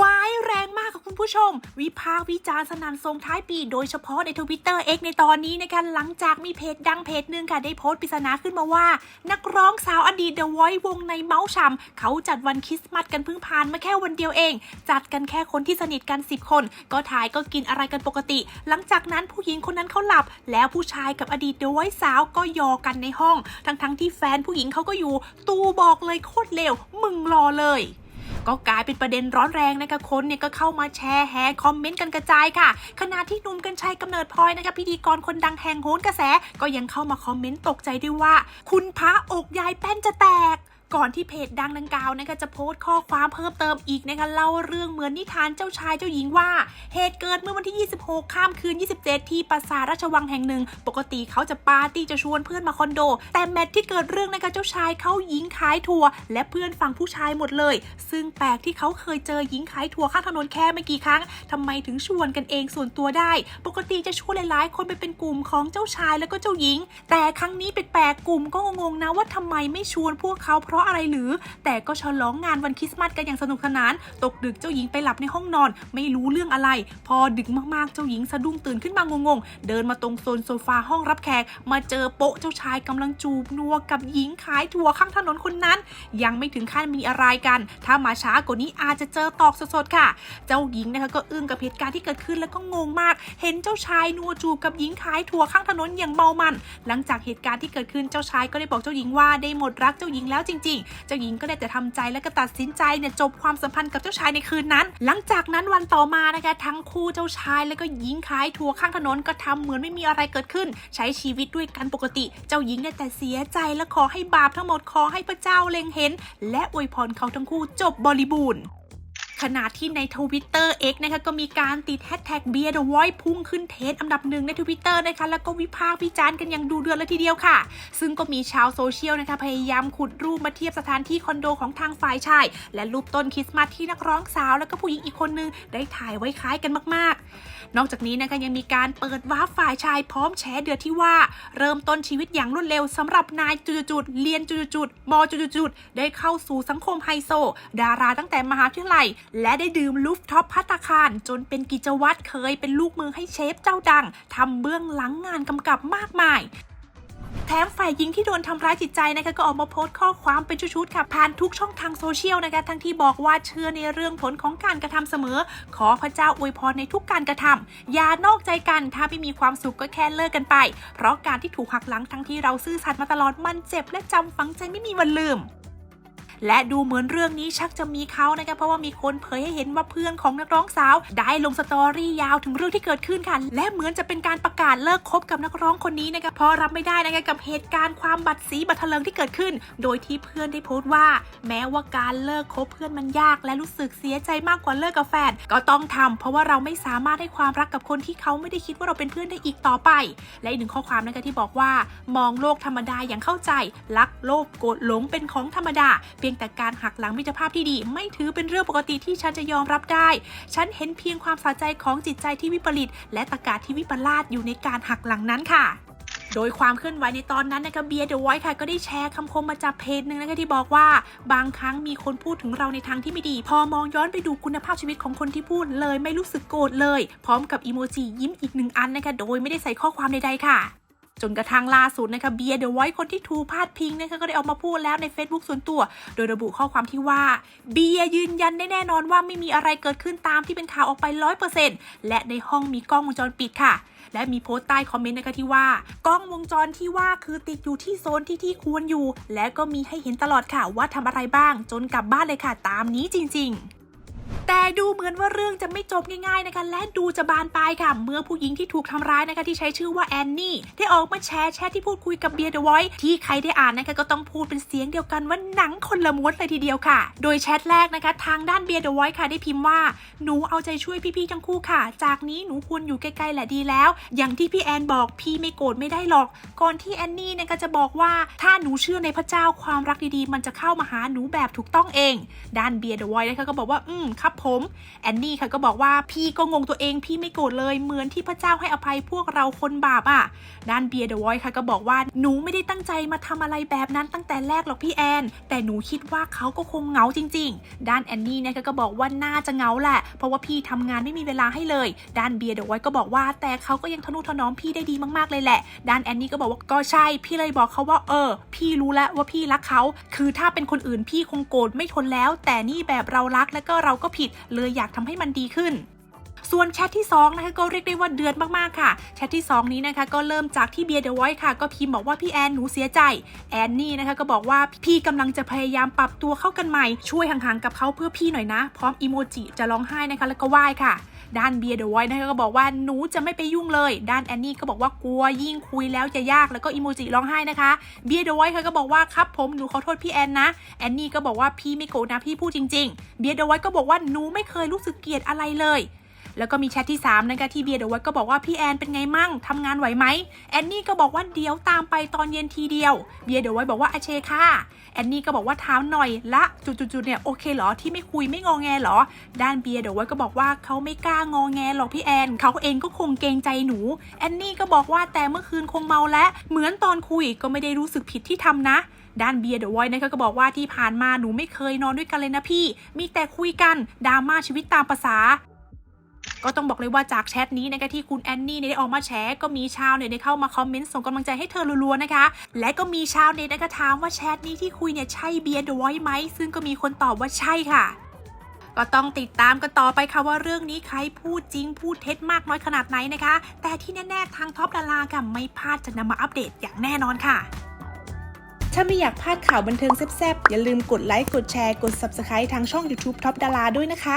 วายแรงมากค่ะคุณผู้ชม วิพากษ์วิจารณ์สนั่นทรงท้ายปี โดยเฉพาะในทวิตเตอร์เอกในตอนนี้นะคะหลังจากมีเพจดังเพจหนึ่งค่ะ ได้โพสต์ปริศนาขึ้นมาว่า นักร้องสาวอดีตเดอะไวท์วงในเมาส์ชำเขาจัดวันคริสต์มาสกันเพิ่งผ่านมาแค่วันเดียวเอง จัดกันแค่คนที่สนิทกัน 10 คน ก็ถ่ายก็กินอะไรกันปกติ หลังจากนั้นผู้หญิงคนนั้นเขาหลับ แล้วผู้ชายกับอดีตเดอะไวท์สาวก็ยอกันในห้อง ทั้งๆที่แฟนผู้หญิงเขาก็อยู่ ตูบอกเลยโคตรเลวมึงรอเลย ก็กลายเป็นประเด็นร้อนแรงนะคะคนเนี่ยก็เข้ามาแชร์แฮร์คอมเมนต์กันกระจายค่ะ ขณะที่หนุ่มกัญชัยกำเนิดพลอยนะคะพิธีกรคนดังแห่งโหนกระแส ก็ยังเข้ามาคอมเมนต์ตกใจด้วยว่า คุณพระอกยายแป้นจะแตก ก่อนที่เพจดังดังกล่าวนะคะจะโพสต์ข้อความเพิ่มเติมอีกนะคะเล่าเรื่องเหมือนนิทานเจ้าชายเจ้าหญิงว่า เหตุเกิดเมื่อวันที่ 26 ข้ามคืน 27 ที่ปราสาทราชวังแห่งหนึ่ง ปกติเขาจะปาร์ตี้จะชวนเพื่อนมาคอนโด แต่แมทที่เกิดเรื่องนะคะเจ้าชายเขาหญิงขายถั่ว และเพื่อนฝั่งผู้ชายหมดเลย ซึ่งแปลกที่เขาเคยเจอหญิงขายถั่วข้างถนนแค่ไม่กี่ครั้งทำไมถึงชวนกันเองส่วนตัวได้ ปกติจะชวนหลายๆ คนไปเป็นกลุ่มของเจ้าชายแล้วก็เจ้าหญิง แต่ครั้งนี้แปลกๆกลุ่มก็งงๆนะว่าทำไมไม่ชวนพวกเขาเพราะราะอะไรหรือ แต่ก็ฉลองงานวันคริสต์มาสกันอย่างสนุกสนาน ตกดึกเจ้าหญิงไปหลับในห้องนอน ไม่รู้เรื่องอะไร พอดึกมากๆเจ้าหญิงสะดุ้งตื่นขึ้นมางงๆ เดินมาตรงโซนโซฟาห้องรับแขก มาเจอโป๊ะเจ้าชายกำลังจูบนัวกับหญิงขายถั่วข้างถนนคนนั้น ยังไม่ถึงขั้นมีอะไรกัน ถ้ามาช้ากว่านี้อาจจะเจอตอกสดๆค่ะ เจ้าหญิงนะคะก็อึ้งกับเหตุการณ์ที่เกิดขึ้นแล้วก็งงมาก เห็นเจ้าชายนัวจูบกับหญิงขายถั่วข้างถนนอย่างเมามัน หลังจากเหตุการณ์ที่เกิดขึ้นเจ้าชายก็ได้บอกเจ้าหญิงว่าได้หมดรักเจ้าหญิงแล้วจริงๆเจ้าหญิงก็ได้แต่ทำใจและก็ตัดสินใจเนี่ยจบความสัมพันธ์กับเจ้าชายในคืนนั้น หลังจากนั้นวันต่อมานะคะ ทั้งคู่เจ้าชายแล้วก็หญิงขายถั่วข้างถนนก็ทำเหมือนไม่มีอะไรเกิดขึ้น ใช้ชีวิตด้วยกันปกติ เจ้าหญิงได้แต่เสียใจและขอให้บาปทั้งหมดขอให้พระเจ้าเล็งเห็น และอวยพรเขาทั้งคู่จบบริบูรณ์ ขณะที่ในทวิตเตอร์ X นะคะก็มีการติดแฮชแท็กเบียร์เดอะไวพุ่งขึ้นเทรนด์อันดับหนึ่งในทวิตเตอร์นะคะแล้วก็วิพากษ์วิจารณ์กันอย่างดูเดือดเลยทีเดียวค่ะ ซึ่งก็มีชาวโซเชียลนะคะพยายามขุดรูปมาเทียบสถานที่คอนโดของทางฝ่ายชาย และรูปต้นคริสต์มาสที่นักร้องสาว แล้วก็ผู้หญิงอีกคนนึงได้ถ่ายไว้คล้ายกันมาก ๆ นอกจากนี้นะคะยังมีการเปิดวาร์ปฝ่ายชายพร้อมแฉเดือดที่ว่า เริ่มต้นชีวิตอย่างรวดเร็วสำหรับนายจุดๆเรียนจุดๆมจุดๆได้เข้าสู่สังคมไฮโซ ดาราตั้งแต่มหาวิทยาลัยและได้ดื่มลูฟท็อปพัตตาคารจนเป็นกิจวัตรเคยเป็นลูกมือให้เชฟเจ้าดังทำเบื้องหลังงานกำกับมากมายแถมฝ่ายหญิงที่โดนทำร้ายจิตใจนะคะก็ออกมาโพสต์ข้อความเป็นชุดๆค่ะผ่านทุกช่องทางโซเชียลนะคะ ทั้งที่บอกว่าเชื่อในเรื่องผลของการกระทำเสมอ ขอพระเจ้าอวยพรในทุกการกระทำอย่านอกใจกันถ้าไม่มีความสุขก็แค่เลิกกันไป เพราะการที่ถูกหักหลังทั้งที่เราซื่อสัตย์มาตลอดมันเจ็บและจำฝังใจไม่มีวันลืม และดูเหมือนเรื่องนี้ชักจะมีเขานะคะเพราะว่ามีคนเผยให้เห็นว่าเพื่อนของนักร้องสาว ได้ลงสตอรี่ยาวถึงเรื่องที่เกิดขึ้นค่ะและเหมือนจะเป็นการประกาศเลิกคบกับนักร้องคนนี้นะคะเพราะรับไม่ได้นะคะกับเหตุการณ์ความบัดสีบัดเทเลิงที่เกิดขึ้น โดยที่เพื่อนได้โพสต์ว่า แม้ว่าการเลิกคบเพื่อนมันยาก และรู้สึกเสียใจมากกว่าเลิกกับแฟนก็ต้องทำเพราะว่าเราไม่สามารถให้ความรักกับคนที่เขาไม่ได้คิดว่าเราเป็นเพื่อนได้อีกต่อไป และอีกหนึ่งข้อความนะคะที่บอกว่ามองโลกธรรมดาอย่างเข้าใจรักโลภโกรธหลงเป็นของธรรมดาเพียงแต่การหักหลังมิตรภาพที่ดี ไม่ถือเป็นเรื่องปกติที่ฉันจะยอมรับได้ ฉันเห็นเพียงความสะใจของจิตใจที่วิปริต และตะกาที่วิปลาสอยู่ในการหักหลังนั้นค่ะโดยความเคลื่อนไหวในตอนนั้นนะคะเบียร์เดอะไวท์ค่ะก็ได้แชร์คำคมมาจากเพจหนึ่งนะคะที่บอกว่า บางครั้งมีคนพูดถึงเราในทางที่ไม่ดี พอมองย้อนไปดูคุณภาพชีวิตของคนที่พูดเลยไม่รู้สึกโกรธเลย พร้อมกับอีโมจิยิ้มอีกหนึ่งอันนะคะโดยไม่ได้ใส่ข้อความใดๆค่ะ จนกระทั่งล่าสุดนะคะเบียร์เดอะไวท์คนที่ถูกพาดพิงนะคะก็ได้ออกมาพูดแล้วใน Facebook ส่วนตัว โดยระบุข้อความที่ว่าเบียร์ยืนยันได้แน่นอนว่าไม่มีอะไรเกิดขึ้นตามที่เป็นข่าวออกไป 100%และในห้องมีกล้องวงจรปิดค่ะและมีโพสต์ใต้คอมเมนต์นะคะที่ว่ากล้องวงจรที่ว่าคือติดอยู่ที่โซนที่ที่ควรอยู่ และก็มีให้เห็นตลอดค่ะว่าทำอะไรบ้างจนกลับบ้านเลยค่ะตามนี้จริง ๆ แต่ดูเหมือนว่าเรื่องจะไม่จบง่ายๆนะคะ และดูจะบานปลายค่ะ เมื่อผู้หญิงที่ถูกทำร้ายนะคะที่ใช้ชื่อว่าแอนนี่ ได้ออกมาแชร์แชทที่พูดคุยกับเบียร์เดอะไวท์ที่ใครได้อ่านนะคะก็ต้องพูดเป็นเสียงเดียวกันว่าหนังคนละม้วนเลยทีเดียวค่ะ โดยแชทแรกนะคะ ทางด้านเบียร์เดอะไวท์ค่ะได้พิมพ์ว่าหนูเอาใจช่วยพี่ๆทั้งคู่ค่ะ จากนี้หนูควรอยู่ใกล้ๆแหละดีแล้ว อย่างที่พี่แอนบอกพี่ไม่โกรธไม่ได้หรอก ก่อนที่แอนนี่นะคะจะบอกว่าถ้าหนูเชื่อในพระเจ้าความรักดีๆ มันจะเข้ามาหาหนูแบบถูกต้องเอง ด้านเบียร์เดอะไวท์นะคะก็บอกว่าอืมครับผมแอนนี่ค่ะก็บอกว่าพี่ก็งงตัวเองพี่ไม่โกรธเลยเหมือนที่พระเจ้าให้อภัยพวกเราคนบาปอะด้านเบียร์เดอะวอยค่ะก็บอกว่าหนูไม่ได้ตั้งใจมาทำอะไรแบบนั้นตั้งแต่แรกหรอกพี่แอน แต่หนูคิดว่าเขาก็คงเหงาจริง ๆ ด้านแอนนี่นะคะก็บอกว่าน่าจะเหงาแหละ เพราะว่าพี่ทำงานไม่มีเวลาให้เลย ด้านเบียร์เดอะไวท์ก็บอกว่า แต่เขาก็ยังทนุถนอมพี่ได้ดีมากๆเลยแหละ ด้านแอนนี่ก็บอกว่าก็ใช่ พี่เลยบอกเขาว่าเออ พี่รู้แล้วว่าพี่รักเขา คือถ้าเป็นคนอื่นพี่คงโกรธไม่ทนแล้ว แต่นี่แบบเรารักแล้วก็เราก็ผิดเลยอยากทำให้มันดีขึ้น ส่วนแชทที่2นะคะก็เรียกได้ว่าเดือดมากๆค่ะ แชทที่ 2 นี้นะคะก็เริ่มจากที่เบียร์เดไวท์ค่ะ ก็พิมพ์บอกว่าพี่แอนหนูเสียใจ แอนนี่นะคะก็บอกว่าพี่กำลังจะพยายามปรับตัวเข้ากันใหม่ ช่วยห่างๆกับเขาเพื่อพี่หน่อยนะ พร้อมอีโมจิจะร้องไห้นะคะแล้วก็ไหว้ค่ะด้านเบียร์เดอะไวท์นะคะก็บอกว่าหนูจะไม่ไปยุ่งเลย ด้านแอนนี่ก็บอกว่ากลัวยิ่งคุยแล้วจะยากแล้วก็อีโมจิร้องไห้นะคะเบียร์เดอะไวท์ค่ะก็บอกว่าครับผมหนูขอโทษพี่แอนนะแอนนี่ก็บอกว่าพี่ไม่โกรธนะพี่พูดจริงๆเบียร์เดอะไวท์ก็บอกว่าหนูไม่เคยรู้สึกเกลียดอะไรเลย แล้วก็มีแชทที่ 3 นะคะที่เบียร์เดอะวท์ก็บอกว่าพี่แอนเป็นไงมั่งทำงานไหวไหมแอนนี่ก็บอกว่าเดี๋ยวตามไปตอนเย็นทีเดียว เบียร์เดอะวท์บอกว่าอาเชค่ะแอนนี่ก็บอกว่าถามหน่อยละจุดๆเนี่ยโอเคเหรอที่ไม่คุยไม่งอแงเหรอ ด้านเบียร์เดอะวท์ก็บอกว่าเขาไม่กล้างอแงหรอกพี่แอนเขาเองก็คงเกรงใจหนูแอนนี่ก็บอกว่าแต่เมื่อคืนคงเมาแล้วเหมือนตอนคุยก็ไม่ได้รู้สึกผิดที่ทำนะด้านเบียร์เดอะไวท์นะคะก็บอกว่าที่ผ่านมาหนูไม่เคยนอนด้วยกันเลยนะพี่ มีแต่คุยกันดราม่าชีวิตตามภาษา ก็ต้องบอกเลยว่าจากแชทนี้นะคะที่คุณแอนนี่เนี่ยได้ออกมาแชร์ก็มีชาวเน็ตได้เข้ามาคอมเมนต์ส่งกำลังใจให้เธอรัวๆนะคะ และก็มีชาวเน็ตนะคะถามว่าแชทนี้ที่คุยเนี่ยใช่เบียร์ดอะไวท์ไหมซึ่งก็มีคนตอบว่าใช่ค่ะก็ต้องติดตามกันต่อไปค่ะว่าเรื่องนี้ใครพูดจริงพูดเท็จมากน้อยขนาดไหนนะคะ แต่ที่แน่ๆทางท็อปดาราค่ะไม่พลาดจะนำมาอัปเดตอย่างแน่นอนค่ะ ถ้าไม่อยากพลาดข่าวบันเทิงแซ่บๆ อย่าลืมกดไลค์กดแชร์กด Subscribe ทางช่อง YouTube ท็อปดาราด้วยนะคะ